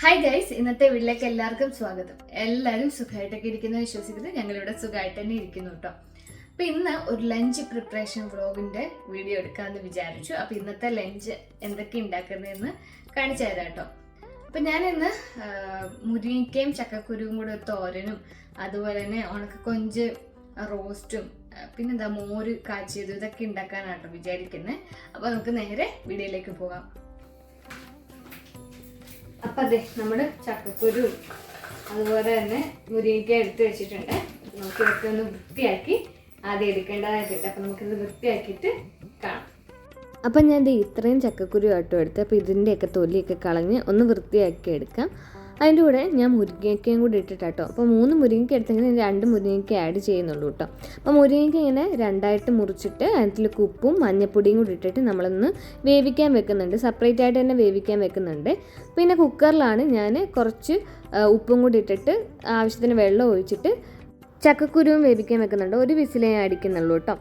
Hi guys ഇന്നത്തെ വീട്ടിലേക്ക് എല്ലാവർക്കും സ്വാഗതം. എല്ലാവരും സുഖമായിട്ടൊക്കെ ഇരിക്കുന്നു വിശ്വസിക്കുന്നത് ഞങ്ങളിവിടെ സുഖമായിട്ട് തന്നെ ഇരിക്കുന്നു കേട്ടോ അപ്പം ഇന്ന് ഒരു ലഞ്ച് പ്രിപ്പറേഷൻ വ്ളോഗിന്റെ വീഡിയോ എടുക്കാമെന്ന് വിചാരിച്ചു. അപ്പോൾ ഇന്നത്തെ ലഞ്ച് എന്തൊക്കെ ഉണ്ടാക്കുന്നതെന്ന് കാണിച്ചു തരാം കേട്ടോ അപ്പം ഞാനിന്ന് മുരിങ്ങയ്ക്കയും ചക്കക്കുരുവും കൂടെ ഒരു തോരനും അതുപോലെ തന്നെ ഉണക്ക കൊഞ്ച് റോസ്റ്റും പിന്നെന്താ മോര് കാച്ചിയതും ഇതൊക്കെ ഉണ്ടാക്കാനാട്ടോ വിചാരിക്കുന്നത് അപ്പോൾ നമുക്ക് നേരെ വീഡിയോയിലേക്ക് പോകാം. അപ്പൊ അതെ നമ്മുടെ ചക്കക്കുരു അതുപോലെ തന്നെ മുരിങ്ങയ്ക്ക എടുത്ത് വെച്ചിട്ടുണ്ട്. നമുക്ക് ഇതൊക്കെ ഒന്ന് വൃത്തിയാക്കി ആദ്യം എടുക്കേണ്ടതായിട്ടുണ്ട്. അപ്പൊ നമുക്കിത് വൃത്തിയാക്കിയിട്ട് കാണാം. അപ്പം ഞാൻ ഇത്രയും ചക്കക്കുരു ആട്ടോ എടുത്ത് അപ്പോൾ ഇതിന്റെയൊക്കെ തൊലിയൊക്കെ കളഞ്ഞ് ഒന്ന് വൃത്തിയാക്കി എടുക്കാം. അതിന്റെ കൂടെ ഞാൻ മുരിങ്ങയ്ക്കയും കൂടി ഇട്ടിട്ട് കേട്ടോ. അപ്പോൾ മൂന്ന് മുരിങ്ങയ്ക്ക എടുത്തെങ്കിൽ രണ്ട് മുരിങ്ങയ്ക്ക ആഡ് ചെയ്യുന്നുള്ളൂ കേട്ടോ. അപ്പോൾ മുരിങ്ങയ്ക്ക ഇങ്ങനെ രണ്ടായിട്ട് മുറിച്ചിട്ട് അതിൽ ഉപ്പും മഞ്ഞപ്പൊടിയും കൂടി ഇട്ടിട്ട് നമ്മളൊന്ന് വേവിക്കാൻ വെക്കുന്നുണ്ട്. സെപ്പറേറ്റ് ആയിട്ട് തന്നെ വേവിക്കാൻ വെക്കുന്നുണ്ട്. പിന്നെ കുക്കറിലാണ് ഞാൻ കുറച്ച് ഉപ്പും കൂടി ഇട്ടിട്ട് ആവശ്യത്തിന് വെള്ളം ഒഴിച്ചിട്ട് ചക്കക്കുരുവും വേവിക്കാൻ വെക്കുന്നുണ്ട്. ഒരു വിസിലേ അടിക്കുന്നുള്ളൂ കേട്ടോ.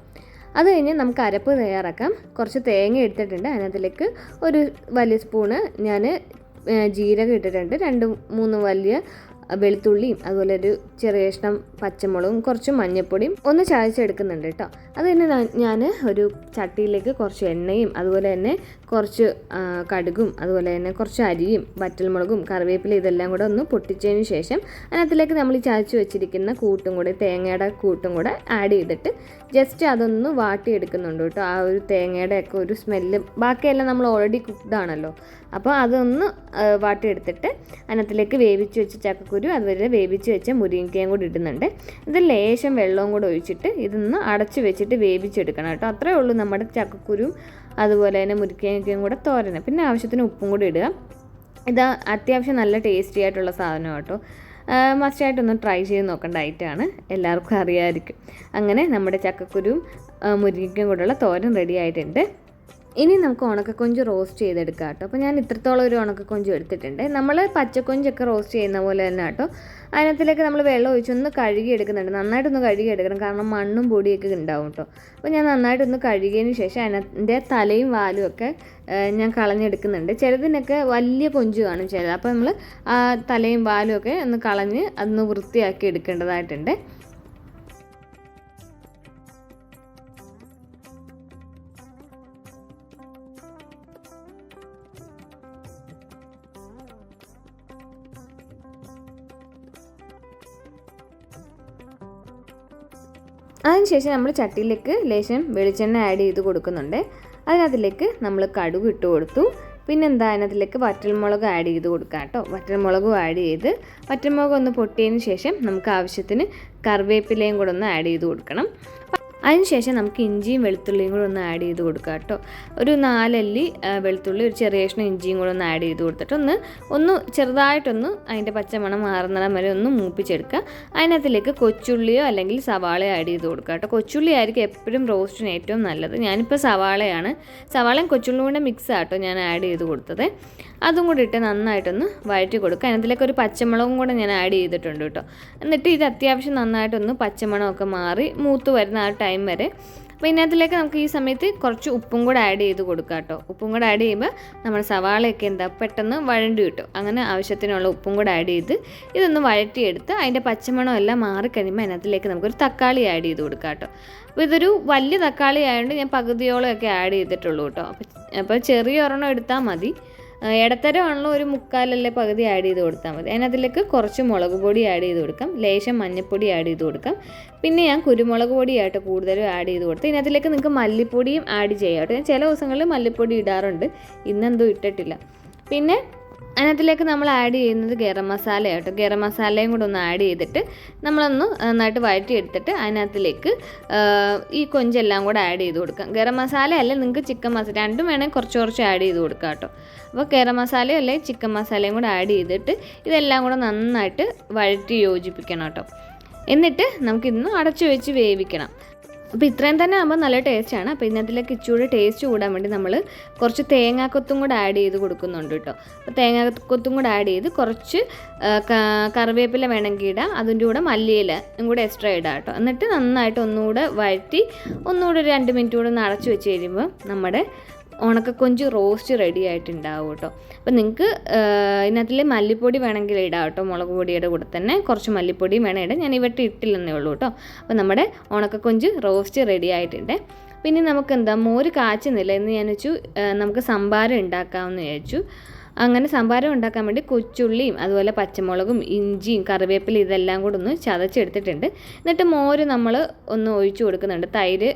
അത് കഴിഞ്ഞ് നമുക്ക് അരപ്പ് തയ്യാറാക്കാം. കുറച്ച് തേങ്ങ എടുത്തിട്ടുണ്ട്. അതിനകത്തിലേക്ക് ഒരു വലിയ സ്പൂണ് ഞാൻ ജീരകം ഇട്ടിട്ടുണ്ട്. രണ്ട് മൂന്ന് വലിയ വെളുത്തുള്ളിയും അതുപോലെ ഒരു ചെറിയ കഷ്ണം പച്ചമുളകും കുറച്ച് മഞ്ഞൾപ്പൊടിയും ഒന്ന് ചായച്ചെടുക്കുന്നുണ്ട് കേട്ടോ. അത് തന്നെ ഞാൻ ഒരു ചട്ടിയിലേക്ക് കുറച്ച് എണ്ണയും അതുപോലെ തന്നെ കുറച്ച് കടുകും അതുപോലെ തന്നെ കുറച്ച് അരിയും വറ്റൽമുളകും കറിവേപ്പില ഇതെല്ലാം കൂടെ ഒന്ന് പൊട്ടിച്ചതിന് ശേഷം അതിനകത്തിലേക്ക് നമ്മൾ ഈ ചായച്ച് വെച്ചിരിക്കുന്ന കൂട്ടും കൂടെ തേങ്ങയുടെ കൂട്ടും കൂടെ ആഡ് ചെയ്തിട്ട് ജസ്റ്റ് അതൊന്ന് വാട്ടിയെടുക്കുന്നുണ്ട് കേട്ടോ. ആ ഒരു തേങ്ങയുടെ ഒക്കെ ഒരു സ്മെല്ല് ബാക്കിയെല്ലാം നമ്മൾ ഓൾറെഡി കുക്ക്ഡ് ആണല്ലോ. അപ്പോൾ അതൊന്ന് വാട്ടിയെടുത്തിട്ട് അതിനകത്തിലേക്ക് വേവിച്ച് വെച്ച് ചക്കക്കുരു അതുപോലെ വേവിച്ച് വെച്ച മുരിങ്ങയ്ക്കയും കൂടി ഇടുന്നുണ്ട്. ഇത് ലേശം വെള്ളവും കൂടെ ഒഴിച്ചിട്ട് ഇതൊന്ന് അടച്ചു വെച്ചിട്ട് വേവിച്ചെടുക്കണം കേട്ടോ. അത്രേ ഉള്ളൂ നമ്മുടെ ചക്കക്കുരും അതുപോലെ തന്നെ മുരിക്കയും കൂടെ തോരണം പിന്നെ ആവശ്യത്തിന് ഉപ്പും കൂടി ഇടുക. ഇത് അത്യാവശ്യം നല്ല ടേസ്റ്റി ആയിട്ടുള്ള സാധനം കേട്ടോ. മസ്റ്റായിട്ടൊന്ന് ട്രൈ ചെയ്ത് നോക്കേണ്ട ഐറ്റമാണ്. എല്ലാവർക്കും അറിയാമായിരിക്കും അങ്ങനെ നമ്മുടെ ചക്കക്കുരുവും ആ, മുരിങ്ങയ്ക്കയും കൂടെയുള്ള തോരൻ റെഡി ആയിട്ടുണ്ട്. ഇനി നമുക്ക് ഉണക്കക്കൊഞ്ച് റോസ്റ്റ് ചെയ്തെടുക്കാം കേട്ടോ. അപ്പോൾ ഞാൻ ഇത്രത്തോളം ഒരു ഉണക്കക്കൊഞ്ച് എടുത്തിട്ടുണ്ട്. നമ്മൾ പച്ചക്കൊഞ്ചൊക്കെ റോസ്റ്റ് ചെയ്യുന്ന പോലെ തന്നെ കേട്ടോ. അതിനകത്തിലേക്ക് നമ്മൾ വെള്ളം ഒഴിച്ചൊന്ന് കഴുകി എടുക്കുന്നുണ്ട് നന്നായിട്ടൊന്ന് കഴുകി എടുക്കണം കാരണം മണ്ണും പൊടിയൊക്കെ ഉണ്ടാവും കേട്ടോ. അപ്പോൾ ഞാൻ നന്നായിട്ടൊന്ന് കഴുകിയതിന് ശേഷം അതിനകത്തിന്റെ തലയും വാലും ഒക്കെ ഞാൻ കളഞ്ഞെടുക്കുന്നുണ്ട്. ചിലതിനൊക്കെ വലിയ കൊഞ്ച് കാണും ചിലത്. അപ്പോൾ നമ്മൾ ആ തലയും വാലും ഒക്കെ ഒന്ന് കളഞ്ഞ് അതൊന്ന് വൃത്തിയാക്കി എടുക്കേണ്ടതായിട്ടുണ്ട്. അതിനുശേഷം നമ്മൾ ചട്ടിയിലേക്ക് ലേശം വെളിച്ചെണ്ണ ആഡ് ചെയ്ത് കൊടുക്കുന്നുണ്ട്. അതിനകത്തിലേക്ക് നമ്മൾ കടുക് ഇട്ട് കൊടുത്തു. പിന്നെന്താ അതിനകത്തിലേക്ക് വറ്റൽമുളക് ആഡ് ചെയ്ത് കൊടുക്കാം കേട്ടോ. വറ്റൽമുളകും ആഡ് ചെയ്ത് വറ്റൽമുളക് ഒന്ന് പൊട്ടിയതിന് ശേഷം നമുക്ക് ആവശ്യത്തിന് കറിവേപ്പിലയും കൂടെ ഒന്ന് ആഡ് ചെയ്ത് കൊടുക്കണം. അതിനുശേഷം നമുക്ക് ഇഞ്ചിയും വെളുത്തുള്ളിയും കൂടെ ഒന്ന് ആഡ് ചെയ്ത് കൊടുക്കാം കേട്ടോ. ഒരു നാലല്ലി വെളുത്തുള്ളി ഒരു ചെറിയ കഷ്ണം ഇഞ്ചിയും കൂടെ ഒന്ന് ആഡ് ചെയ്ത് കൊടുത്തിട്ട് ഒന്ന് ഒന്ന് ചെറുതായിട്ടൊന്ന് അതിന്റെ പച്ചമണം മാറുന്നിടം വരെ ഒന്ന് മൂപ്പിച്ചെടുക്കുക. അതിനകത്തിലേക്ക് കൊച്ചുള്ളിയോ അല്ലെങ്കിൽ സവാളയോ ആഡ് ചെയ്ത് കൊടുക്കുക കേട്ടോ. കൊച്ചുള്ളി ആയിരിക്കും എപ്പോഴും റോസ്റ്റിന് ഏറ്റവും നല്ലത്. ഞാനിപ്പോൾ സവാളയാണ്. സവാളയും കൊച്ചുള്ളിയും കൂടെ മിക്സ് ആട്ടോ ഞാൻ ആഡ് ചെയ്ത് കൊടുത്തത്. അതും കൂടി ഇട്ട് നന്നായിട്ടൊന്ന് വഴറ്റി കൊടുക്കുക. അതിനകത്തിലേക്ക് ഒരു പച്ചമുളകും കൂടെ ഞാൻ ആഡ് ചെയ്തിട്ടുണ്ട് കേട്ടോ. എന്നിട്ട് ഇത് അത്യാവശ്യം നന്നായിട്ടൊന്ന് പച്ചമണമൊക്കെ മാറി മൂത്ത് വരുന്ന ആ ടൈം വരെ. അപ്പോൾ ഇതിനകത്തിലേക്ക് നമുക്ക് ഈ സമയത്ത് കുറച്ച് ഉപ്പും കൂടെ ആഡ് ചെയ്ത് കൊടുക്കുക കേട്ടോ. ഉപ്പും കൂടെ ആഡ് ചെയ്യുമ്പോൾ നമ്മുടെ സവാളയൊക്കെ എന്താ പെട്ടെന്ന് വഴണ്ടി കിട്ടും. അങ്ങനെ ആവശ്യത്തിനുള്ള ഉപ്പും കൂടെ ആഡ് ചെയ്ത് ഇതൊന്ന് വഴറ്റിയെടുത്ത് അതിന്റെ പച്ചമണം എല്ലാം മാറിക്കഴിയുമ്പോൾ അതിനകത്തിലേക്ക് നമുക്കൊരു തക്കാളി ആഡ് ചെയ്ത് കൊടുക്കാം കേട്ടോ. അപ്പോൾ ഇതൊരു വലിയ തക്കാളി ആയതുകൊണ്ട് ഞാൻ പകുതിയോളം ഒക്കെ ആഡ് ചെയ്തിട്ടുള്ളൂ കേട്ടോ. അപ്പോൾ ചെറിയ ഒരെണ്ണം എടുത്താൽ മതി. ഇടത്തരമാണല്ലോ ഒരു മുക്കാലല്ലേ പകുതി ആഡ് ചെയ്ത് കൊടുത്താൽ മതി. അതിനകത്തിലേക്ക് കുറച്ച് മുളക് പൊടി ആഡ് ചെയ്ത് കൊടുക്കാം. ലേശം മഞ്ഞൾപ്പൊടി ആഡ് ചെയ്ത് കൊടുക്കാം. പിന്നെ ഞാൻ കുരുമുളക് പൊടിയായിട്ട് കൂടുതലും ആഡ് ചെയ്ത് കൊടുത്തു ഇതിനകത്തിലേക്ക് നിങ്ങൾക്ക് മല്ലിപ്പൊടിയും ആഡ് ചെയ്യാം കേട്ടോ. ഞാൻ ചില ദിവസങ്ങളിൽ മല്ലിപ്പൊടി ഇടാറുണ്ട്. ഇന്നെന്തോ ഇട്ടിട്ടില്ല. പിന്നെ അതിനകത്തിലേക്ക് നമ്മൾ ആഡ് ചെയ്യുന്നത് ഗരം മസാല കേട്ടോ. ഗരം മസാലയും കൂടെ ഒന്ന് ആഡ് ചെയ്തിട്ട് നമ്മളൊന്ന് നന്നായിട്ട് വഴറ്റിയെടുത്തിട്ട് അതിനകത്തിലേക്ക് ഈ കൊഞ്ചെല്ലാം കൂടെ ആഡ് ചെയ്ത് കൊടുക്കാം. ഗരം മസാല അല്ല നിങ്ങൾക്ക് ചിക്കൻ മസാല രണ്ടും വേണമെങ്കിൽ കുറച്ച് കുറച്ച് ആഡ് ചെയ്ത് കൊടുക്കാം കേട്ടോ. അപ്പോൾ ഗരം മസാലയും അല്ലെങ്കിൽ ചിക്കൻ മസാലയും കൂടെ ആഡ് ചെയ്തിട്ട് ഇതെല്ലാം കൂടെ നന്നായിട്ട് വഴറ്റി യോജിപ്പിക്കണം കേട്ടോ. എന്നിട്ട് നമുക്കിന്ന് അടച്ചു വെച്ച് വേവിക്കണം. അപ്പോൾ ഇത്രയും തന്നെ ആകുമ്പോൾ നല്ല ടേസ്റ്റാണ് അപ്പോൾ ഇതിനകത്തിലേക്ക് ഇച്ചിരി ടേസ്റ്റ് കൂടാൻ വേണ്ടി നമ്മൾ കുറച്ച് തേങ്ങാക്കൊത്തും കൂടെ ആഡ് ചെയ്ത് കൊടുക്കുന്നുണ്ട് കേട്ടോ അപ്പോൾ തേങ്ങാക്കൊത്തും കൂടെ ആഡ് ചെയ്ത് കുറച്ച് കറിവേപ്പില വേണമെങ്കിൽ ഇടാം. അതിന്റെ കൂടെ മല്ലിയില കൂടെ എക്സ്ട്രാ ഇടാം കേട്ടോ എന്നിട്ട് നന്നായിട്ട് ഒന്നുകൂടെ വഴറ്റി ഒന്നുകൂടെ ഒരു രണ്ട് മിനിറ്റ് കൂടെ ഒന്ന് അടച്ചു വെച്ച് കഴിയുമ്പോൾ നമ്മുടെ ഉണക്കക്കൊഞ്ച് റോസ്റ്റ് റെഡി ആയിട്ടുണ്ടാവും കേട്ടോ അപ്പോൾ നിങ്ങൾക്ക് ഇതിനകത്തിൽ മല്ലിപ്പൊടി വേണമെങ്കിൽ ഇടാം കേട്ടോ മുളക് പൊടിയുടെ കൂടെ തന്നെ കുറച്ച് മല്ലിപ്പൊടിയും വേണം ഇടാം ഞാൻ ഇവട്ട് ഇട്ടില്ലെന്നേ ഉള്ളൂ കേട്ടോ അപ്പോൾ നമ്മുടെ ഉണക്കക്കൊഞ്ച് റോസ്റ്റ് റെഡി ആയിട്ടുണ്ട്. പിന്നെ നമുക്ക് എന്താ മോര് കാച്ചുന്നില്ല. എന്ന് ഞാൻ വെച്ചു നമുക്ക് സംഭാരം ഉണ്ടാക്കാമെന്ന് വിചാരിച്ചു. അങ്ങനെ സംഭാരം ഉണ്ടാക്കാൻ വേണ്ടി കൊച്ചുള്ളിയും അതുപോലെ പച്ചമുളകും ഇഞ്ചിയും കറിവേപ്പില ഇതെല്ലാം കൂടെ ഒന്ന് ചതച്ചെടുത്തിട്ടുണ്ട്. എന്നിട്ട് മോര് നമ്മൾ ഒന്ന് ഒഴിച്ചു കൊടുക്കുന്നുണ്ട്. തൈര്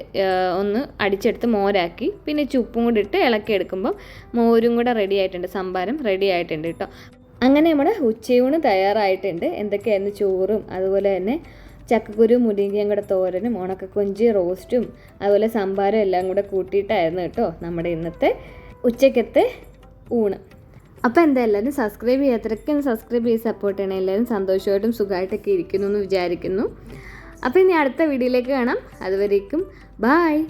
ഒന്ന് അടിച്ചെടുത്ത് മോരാക്കി. പിന്നെ ചുപ്പും കൂടി ഇട്ട് ഇളക്കി എടുക്കുമ്പോൾ മോരും കൂടെ റെഡി ആയിട്ടുണ്ട്. സംഭാരം റെഡി ആയിട്ടുണ്ട് കേട്ടോ. അങ്ങനെ നമ്മുടെ ഉച്ചയൂണ് തയ്യാറായിട്ടുണ്ട്. എന്തൊക്കെയായിരുന്നു ചോറും അതുപോലെ തന്നെ ചക്കക്കുരു മുരിങ്ങയും കൂടെ തോരനും ഉണക്കക്കൊഞ്ചി റോസ്റ്റും അതുപോലെ സംഭാരം എല്ലാം കൂടെ കൂട്ടിയിട്ടായിരുന്നു കേട്ടോ നമ്മുടെ ഇന്നത്തെ ഉച്ചക്കത്തെ ഊണ്. അപ്പോൾ എന്താ എല്ലാവരും സബ്സ്ക്രൈബ് ചെയ്യാത്തവരൊക്കെ സബ്സ്ക്രൈബ് ചെയ്ത് സപ്പോർട്ട് ചെയ്യണം. എല്ലാവരും സന്തോഷമായിട്ടും സുഖമായിട്ടൊക്കെ ഇരിക്കുന്നു എന്ന് വിചാരിക്കുന്നു. അപ്പോൾ ഇനി അടുത്ത വീഡിയോയിലേക്ക് കാണാം. അതുവരേക്കും ബായ്